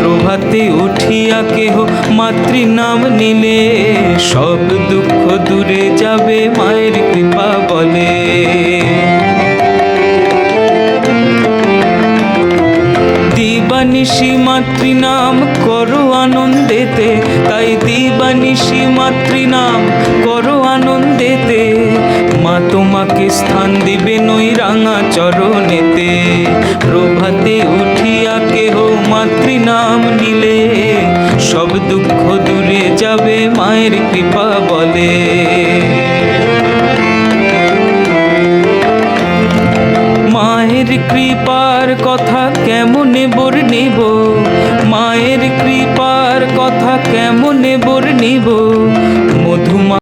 প্রভাতে উঠিয়া কেহ মাতৃ নাম নিলে, সব দুঃখ দূরে যাবে মায়ের কৃপা বলে। দিবানিশি মাতৃনাম করো আনন্দেতে, তাই দিবানিশি মাতৃনাম করো আনন্দেতে। মা তোমাকে স্থান দিবে নই রাঙা চরণেতে। মাতৃনাম নিলে সব দুঃখ দূরে যাবে, মায়ের কৃপা বলে। মায়ের কৃপার কথা কেমনে বর্ণিব মায়ের কৃপার কথা কেমনে বর্ণিব